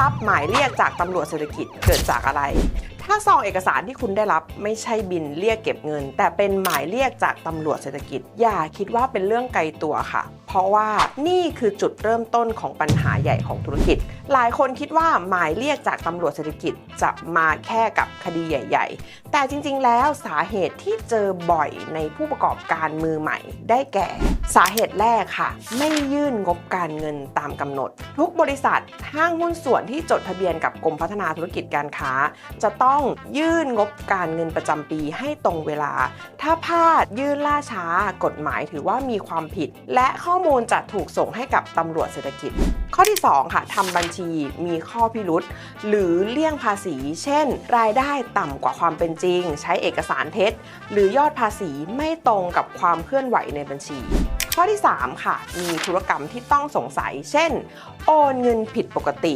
รับหมายเรียกจากตำรวจเศรษฐกิจเกิดจากอะไร ถ้าซองเอกสารที่คุณได้รับไม่ใช่บินเรียกเก็บเงิน แต่เป็นหมายเรียกจากตำรวจเศรษฐกิจ อย่าคิดว่าเป็นเรื่องไกลตัวค่ะ เพราะว่านี่คือจุดเริ่มต้นของปัญหาใหญ่ของธุรกิจ หลายคนคิดว่าหมายเรียกจากตำรวจเศรษฐกิจจะมาแค่กับคดีใหญ่ ๆ แต่จริง ๆ แล้วสาเหตุที่เจอบ่อยในผู้ประกอบการมือใหม่ ได้แก่ สาเหตุแรกค่ะ ไม่ยื่นงบการเงินตามกำหนด ทุกบริษัทห้างหุ้นส่วนที่จดทะเบียนกับกรมพัฒนาธุรกิจการค้า จะต้องยื่นงบการเงินประจำปีให้ตรงเวลา ถ้าพลาดยื่นล่าช้ากฎหมายถือว่ามีความผิด และข้อมูลจะถูกส่งให้กับตำรวจเศรษฐกิจ ข้อที่ 2 ค่ะทำบัญชีมีข้อพิรุษหรือเลี่ยงภาษี เช่น รายได้ต่ำกว่าความเป็นจริง ใช้เอกสารเท็จ หรือยอดภาษีไม่ตรงกับความเคลื่อนไหวในบัญชีข้อที่ 3 ค่ะ มีธุรกรรมที่ต้องสงสัย เช่น โอนเงินผิดปกติ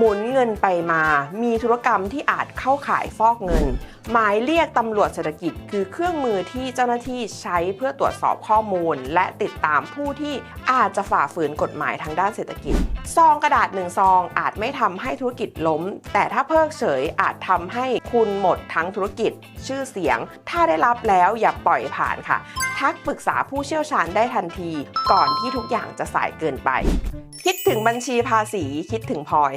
หมุนเงินไปมา มีธุรกรรมที่อาจเข้าข่ายฟอกเงิน หมายเรียกตำรวจเศรษฐกิจ คือเครื่องมือที่เจ้าหน้าที่ใช้เพื่อตรวจสอบข้อมูล และติดตามผู้ที่อาจจะฝ่าฝืนกฎหมายทางด้านเศรษฐกิจ ซองกระดาษหนึ่งซองอาจไม่ทำให้ธุรกิจล้ม แต่ถ้าเพิกเฉยอาจทำให้คุณหมดทั้งธุรกิจชื่อเสียง ถ้าได้รับแล้วอย่าปล่อยผ่านค่ะ ทักปรึกษาผู้เชี่ยวชาญได้ทันที ก่อนที่ทุกอย่างจะสายเกินไป คิดถึงบัญชีภาษีคิดถึงพลอย